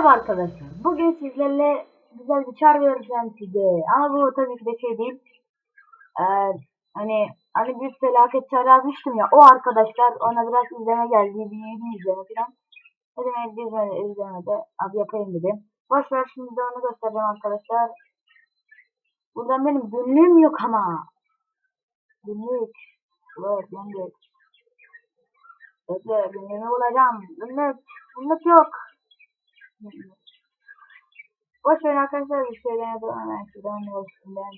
Merhaba arkadaşlar. Bugün sizlerle güzel bir çar vereceğim size. Ama bu tabii ki de şey değil. Ee, hani hani bir felaket çar yazmıştım ya. O arkadaşlar ona biraz izleme geldi. Bir yeni izleme falan. Dedim evde izleme, izlemede abi yapayım dedim. Boş ver şimdi de onu göstereceğim arkadaşlar. Buradan benim günlüğüm yok ama. Günlük. Evet günlük. Bekle günlüğümü bulacağım. Günlük. Günlük yok. Boş verin arkadaşlar bir şeylerine devam hemen şuradan başından.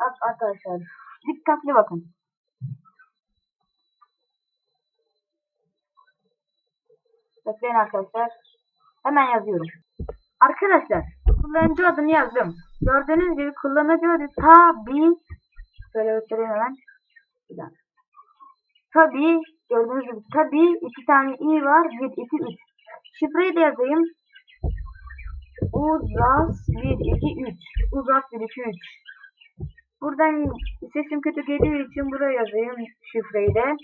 Bak arkadaşlar dikkatli bakın. Bekleyin arkadaşlar. Hemen yazıyorum. Arkadaşlar kullanıcı adını yazdım. Gördüğünüz gibi kullanıcı adı tabi şöyle göstereyim hemen. Bir dakika. Tabi gördüğünüz gibi tabi iki tane i var. 1 2 3. Şifreyi de yazayım. Uzas 1 2 3. Uzas 1 2 3. Buradan sesim kötü geliyor için buraya yazayım şifreyi de.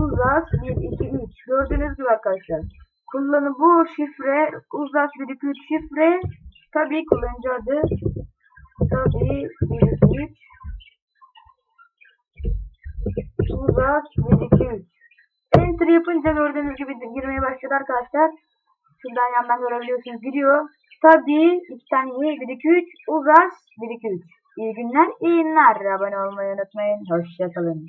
Uzas 1 2 3. Gördüğünüz gibi arkadaşlar. Kullanı bu şifre Uzas 1 2 3 şifre. Tabii kullanıcı adı. Tabii 1 2 3. Uzas 1 2 3. Enter yapınca gördüğünüz gibi girmeye başladı arkadaşlar. Şuradan yandan görebiliyorsunuz giriyor. Tabii iki tane iyi 1 2 3 uzas 1 2 3. İyi günler, iyi günler. Abone olmayı unutmayın. Hoşçakalın.